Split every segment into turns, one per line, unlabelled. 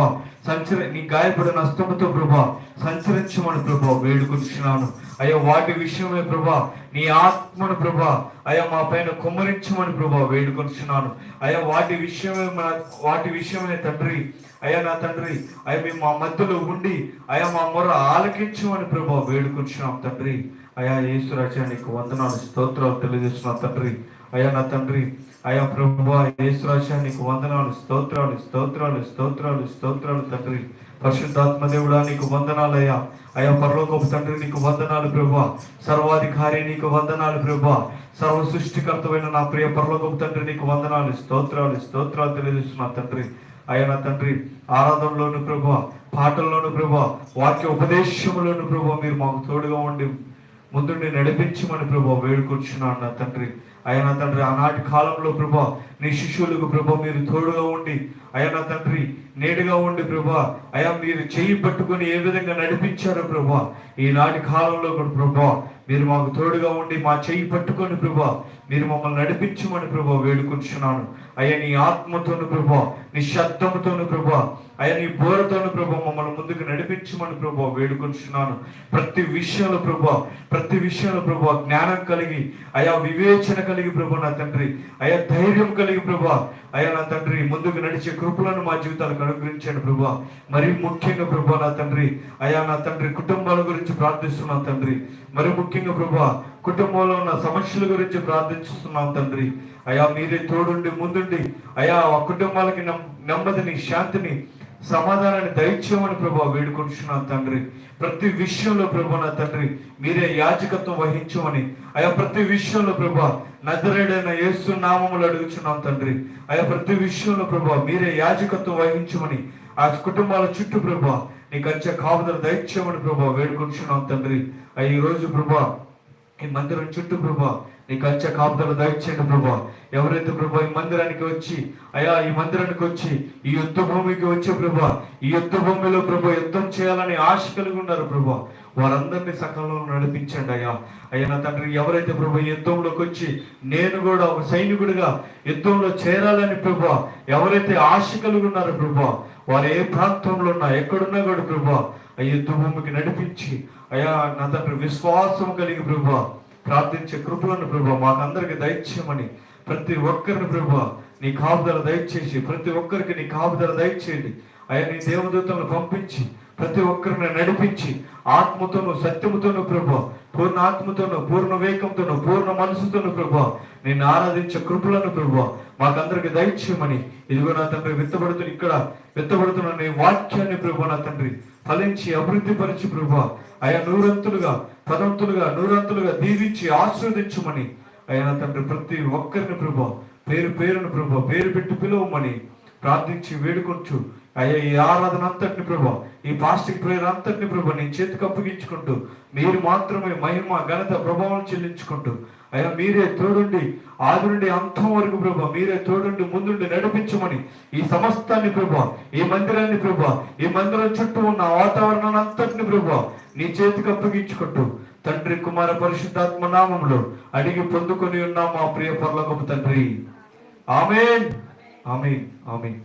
ప్రభా. సంచరి నీ గాయపడిన హస్తముతో ప్రభా సంచరించమని ప్రభా వేడుకొచ్చున్నాను అయ్యా వాటి విషయమే ప్రభా నీ ఆత్మను ప్రభా అయ్యా మా పైన కుమ్మరించమని ప్రభా వేడుకొచ్చున్నాను అయ్యా వాటి విషయమే మన వాటి విషయమే తండ్రి. అయ్యా నా తండ్రి అయ్యా మేము మా మధ్యలో ఉండి అయ్యా మా మొర ఆలకించమని ప్రభా వేడుకొచ్చున్నాం తండ్రి. అయ్యా యేసురాజా నీకు వందనాలు స్తోత్రాలు తెలియజేస్తున్నాం తండ్రి. అయ్యా నా తండ్రి అయ్యా ప్రభు యేసురాజా నీకు వందనాలు స్తోత్రాలు స్తోత్రాలు స్తోత్రాలు స్తోత్రాలు తండ్రి. పరిశుద్ధాత్మ దేవుడా నీకు వందనాలయ్యా అయ్యా. పరలోకపు తండ్రి నీకు వందనాలు ప్రభా సర్వాధికారి నీకు వందనాలు ప్రభా సర్వ సృష్టికర్తమైన నా ప్రియ పరలోకపు తండ్రి నీకు వందనాలు స్తోత్రాలు స్తోత్రాలు తెలియజేస్తున్నా తండ్రి. అయ్యా నా తండ్రి ఆరాధనలోను ప్రభా పాటల్లోను ప్రభా వాక్య ఉపదేశంలోను ప్రభా మీరు మాకు తోడుగా ఉండి ముందుండి నడిపించమని ప్రభా వేడుకొచ్చున్నాను నా తండ్రి. ఆయన తండ్రి ఆనాటి కాలంలో ప్రభా నీ శిష్యులకు ప్రభా మీరు తోడుగా ఉండి ఆయన తండ్రి నేడుగా ఉండి ప్రభా అయా మీరు చేయి పట్టుకొని ఏ విధంగా నడిపించారో ప్రభా ఈనాటి కాలంలో కూడా ప్రభా మీరు మాకు తోడుగా ఉండి మా చేయి పట్టుకొని ప్రభా మీరు మమ్మల్ని నడిపించమని ప్రభా వేడుకుంటున్నాను అయ్యా నీ ఆత్మతోను ప్రభా నీ శబ్దముతోను ప్రభా అయ్యా నీ బోరతోను ప్రభా మమ్మల్ని ముందుకు నడిపించమని ప్రభా వేడుకుంటున్నాను ప్రతి విషయంలో ప్రభా ప్రతి విషయంలో ప్రభా జ్ఞానం కలిగి అయా వివేచన కలిగి ప్రభా నా తండ్రి. అయా ధైర్యం కలిగి ప్రభా అయా నా తండ్రి ముందుకు నడిచే కృపలను మా జీవితాలకు అనుగ్రహించండి ప్రభా. మరి ముఖ్యంగా ప్రభా నా తండ్రి అయా నా తండ్రి కుటుంబాల గురించి గురించి ప్రార్థిస్తున్నాం తండ్రి. మరి ముఖ్యంగా ప్రభా కుటుంబంలో ఉన్న సమస్యల గురించి ప్రార్థిస్తున్నాం తండ్రి. అయా మీరే తోడుండి ముందుండి. అయా ఆ కుటుంబాలకి నెమ్మదిని శాంతిని సమాధానాన్ని దయచేయమని ప్రభా వేడుకుంటున్నాను తండ్రి. ప్రతి విషయంలో ప్రభా నా తండ్రి మీరే యాజకత్వం వహించమని. అయా ప్రతి విషయంలో ప్రభా నజరేడైన యేసు నామములు అడుగుచున్నాం తండ్రి. అయా ప్రతి విషయంలో ప్రభా మీరే యాజకత్వం వహించమని. ఆ కుటుంబాల చుట్టూ ప్రభా నీ కంచె కాపుదల దయచేయమని ప్రభా వేడుకుంటున్నాం తండ్రి. ఈ రోజు ప్రభా ఈ మందిరం చుట్టూ ప్రభా నీ కంచె కాపుదల దయచేయండి ప్రభా ఎవరైతే ప్రభా ఈ మందిరానికి వచ్చి అయా ఈ మందిరానికి వచ్చి ఈ యుద్ధ భూమికి వచ్చే ప్రభా ఈ యుద్ధ భూమిలో ప్రభా యుద్ధం చేయాలని ఆశ కలిగి ఉన్నారు ప్రభా. వారందరినీ సకాలంలో నడిపించండి అయ్యా. అయ్యా నా తండ్రి ఎవరైతే ప్రభు ఈ యుద్ధంలోకి వచ్చి నేను కూడా ఒక సైనికుడిగా యుద్ధంలో చేరాలని ప్రభు ఎవరైతే ఆశ కలిగి ఉన్నారో ప్రభు వారు ఏ ప్రాంతంలో ఉన్నా ఎక్కడున్నా కూడా ప్రభు ఆ యుద్ధ భూమికి నడిపించి అయ్యా నా తండ్రి విశ్వాసం కలిగి ప్రభు ప్రార్థించే కృపలను ప్రభు మాకందరికి దయచేయమని ప్రతి ఒక్కరిని ప్రభు నీ కాపుదల దయచేసి ప్రతి ఒక్కరికి నీ కాపుదల దయచేయండి. అయ్యా నీ దేవదూతలను పంపించి ప్రతి ఒక్కరిని నడిపించి ఆత్మతోను సత్యముతోను ప్రభు పూర్ణ ఆత్మతోను పూర్ణ వేగంతోను పూర్ణ మనసుతోను ప్రభు నేను ఆరాధించే కృపలను ప్రభు మాకందరికి దయచేయమని. ఇదిగో నా తండ్రి విత్తబడుతున్న ఇక్కడ విత్తబడుతున్న నీ వాక్యాన్ని ప్రభు నా తండ్రి ఫలించి అభివృద్ధి పరిచి ప్రభు. అయా నూరంతులుగా పదంతులుగా నూరంతులుగా దీవించి ఆశీర్వదించమని. ఆయన తండ్రి ప్రతి ఒక్కరిని ప్రభా పేరు పేరును ప్రభు పేరు పెట్టి పిలువమని ప్రార్థించి వేడుకొచ్చు అయ్యా ఈ ఆరాధన అంతటిని ప్రభా ఈ పాస్టింగ్ ప్రేయర్ అంతటిని ప్రభా నీ చేతికి అప్పగించుకుంటూ మీరు మాత్రమే మహిమ ఘనత ప్రభావం చెల్లించుకుంటూ అయ్యా మీరే తోడుండి ఆది నుండి అంతం వరకు ప్రభా మీరే తోడుండి ముందుండి నడిపించమని ఈ సమస్తాన్ని ప్రభా ఈ మందిరాన్ని ప్రభా ఈ మందిరం చుట్టూ ఉన్న వాతావరణాన్ని అంతటిని ప్రభా నీ చేతికి అప్పగించుకుంటూ తండ్రి కుమార పరిశుద్ధాత్మ నామంలో అడిగి పొందుకొని ఉన్నాం మా ప్రియ పర్లోకపు తండ్రి. Amen. Amen. Amen.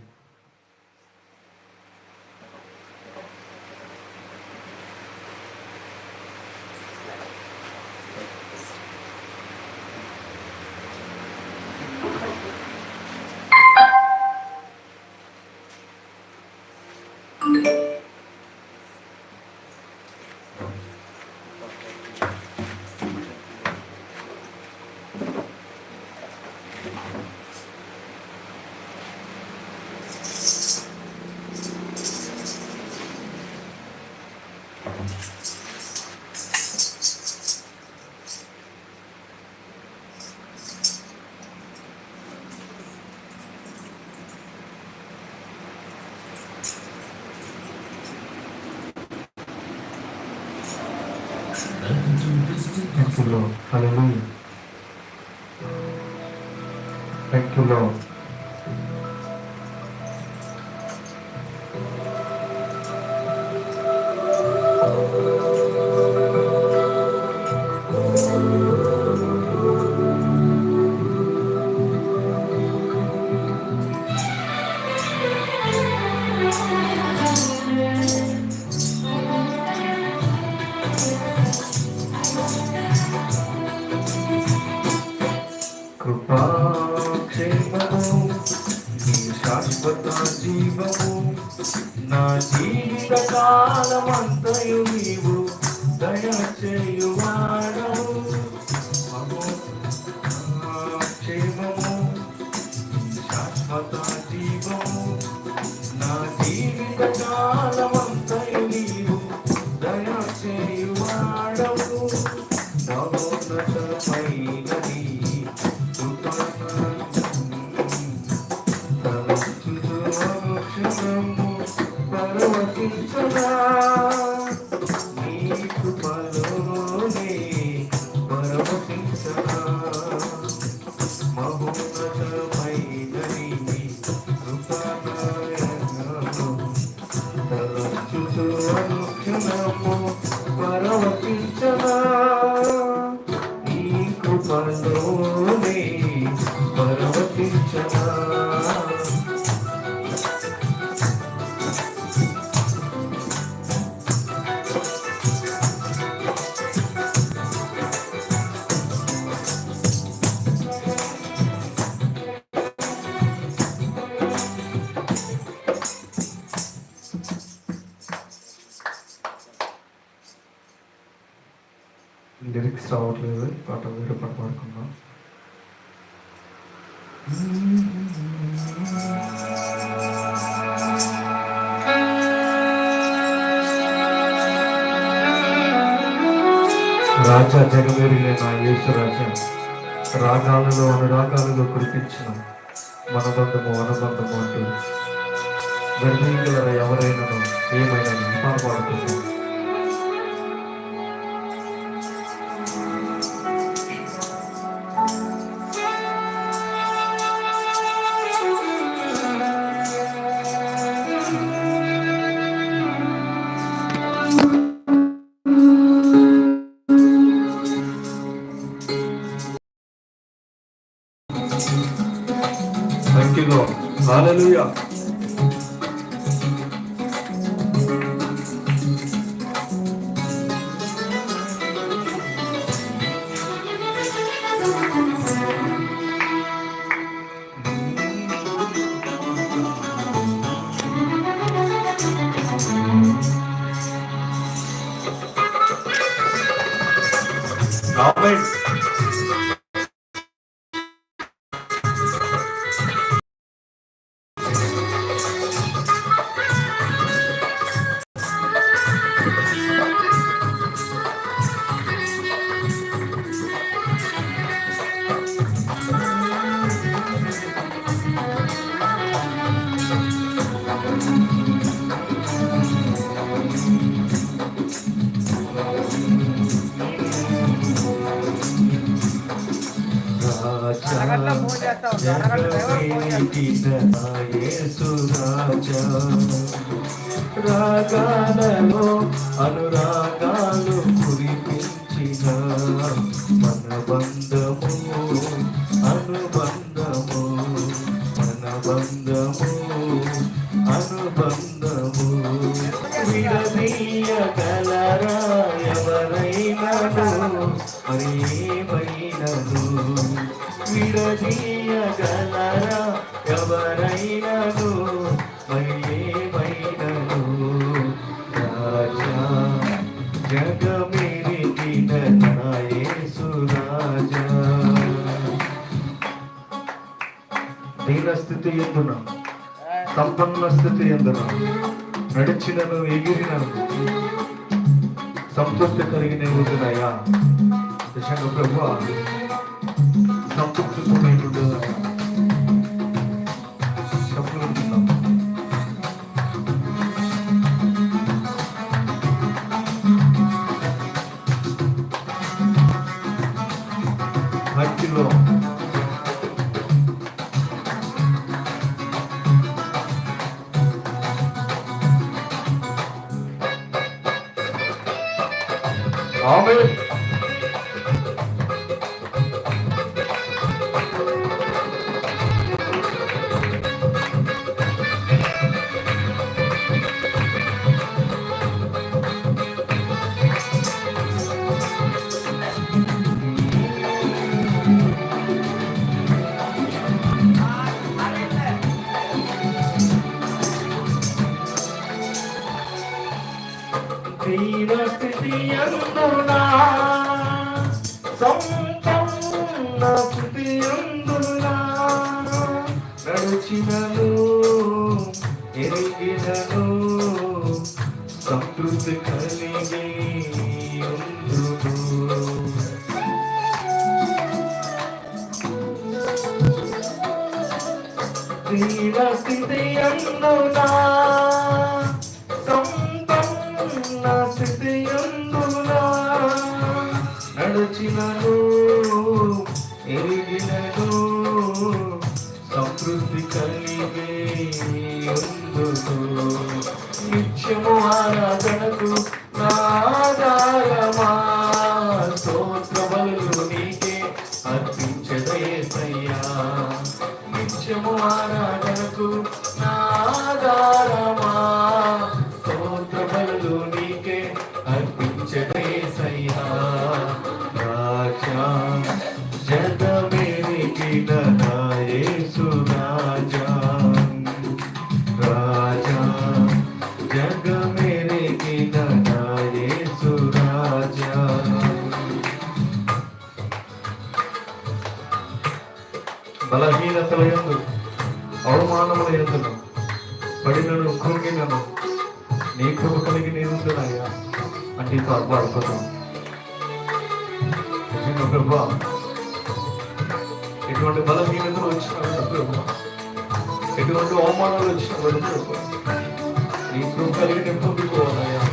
I'm blame. love. Lyrics రావట్లేదు. పాట వేరే పాట పాడుకుందాం. రాజా జగమేరిలే నా యేసు రాజా. రాగాలలో అనురాగాలలో కురిపించిన మనబంధము అనుబంధము అంటూ. గర్భించగల ఎవరైనా ఏమైనా పాట
always
రాగాలలో అనురాగాలు కురిపించిన మన బంధము అనుబంధము మన బంధము అనుబంధము. విడదీయగలరా ఎవరైనాను? మరి ఏమైనను విడదీయగలరా ఎవరైనాను? మరి రాజా జగమెరిగిన నా రాజా. దీన స్థితి ఎందున? సంపన్న స్థితి ఎందున? నడిచినను ఎగిరినను. సంతృప్తి కలిగిన ఉంటున్నాయా నిజంగా ప్రభు Thank you. ఉందును దీన నిత్యము అంటే పాడుకుందాం నిజంగా ప్రభా ఎటువంటి బలహీనతలు వచ్చిన ప్రభా ఎటువంటి అవమానాలు వచ్చిన ప్రభా నీ కృప కలిగి నేను పొందుకోవాలయ్యా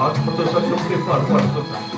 ఆత్మతో సంతృప్తి పాడుకుందాం బలహీనతలయందునా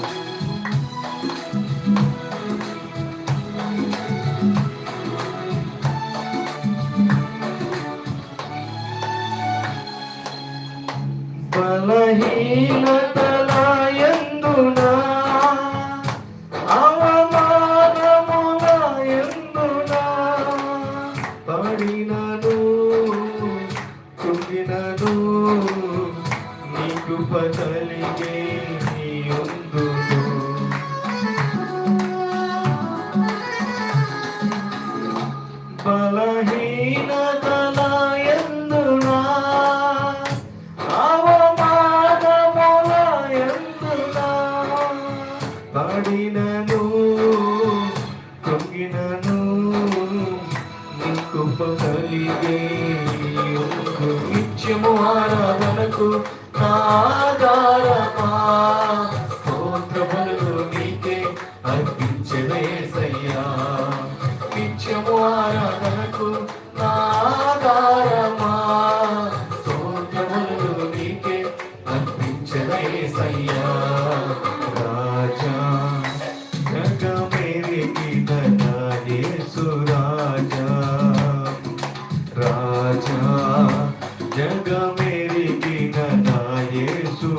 కృప కలిగే నిత్యము ఆరాధనకు నాగారమా స్తోత్రములు జగమేరికి యేసు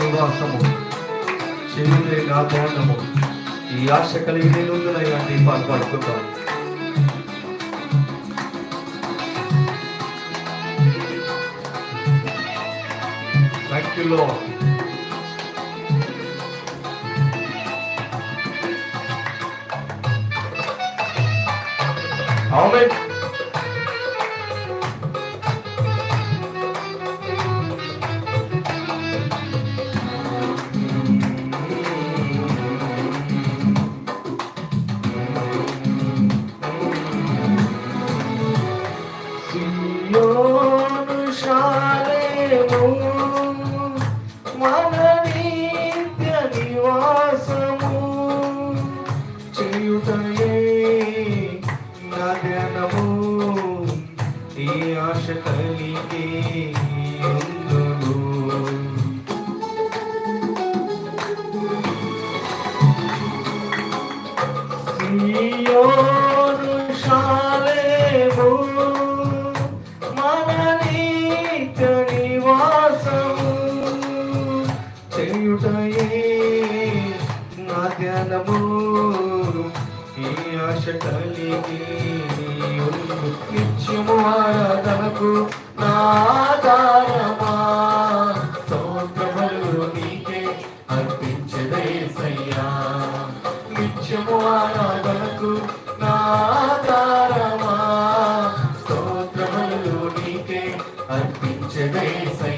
నివాసము చెవిలే నా ధ్యానము ఈ ఆశ కలిగి నేనుందునయ్యా నీ పాట పాడుకుంటాను Thank you, Lord. Moment. నిత్యము ఆరాధనకు నా ఆధారమా నీకే అర్పించదేసయ్యా నిత్యము ఆరాధనకు నా ఆధారమా నీకే అర్పించదేసయ్యా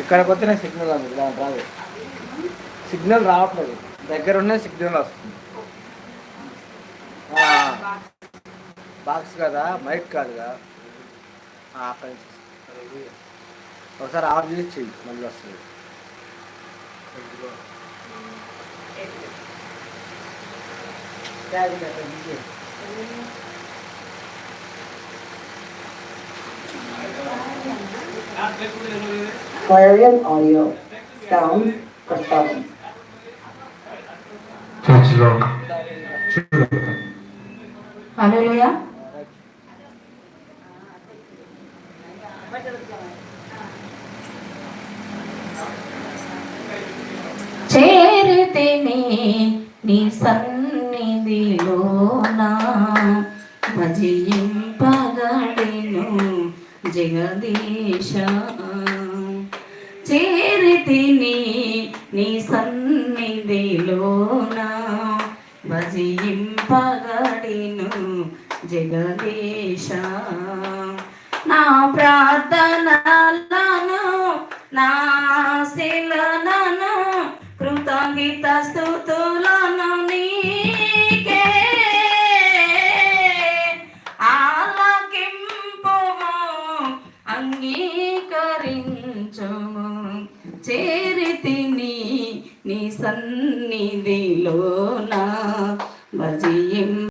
ఇక్కడికి వస్తేనే సిగ్నల్ అందుకు దాని రాదు. సిగ్నల్ రావట్లేదు. దగ్గర ఉన్న సిగ్నల్ వస్తుంది. బాక్స్ కదా మైక్ కాదుగా. ఆ, ఒకసారి ఆఫ్ చేసి చెయ్యి మళ్ళీ వస్తుంది.
Clarion Audio. Sound performance.
చర్చిలో
Hallelujah. చేరితిని నీ సన్నిధిలోనా భజింపగడిను జగదీశ. చేరితిని నీ సన్నిధిలోనా? భజింపగడిను జగదీశ. నా ప్రార్థనలను నా శిలనను కృతజ్ఞత స్థుతులు lo la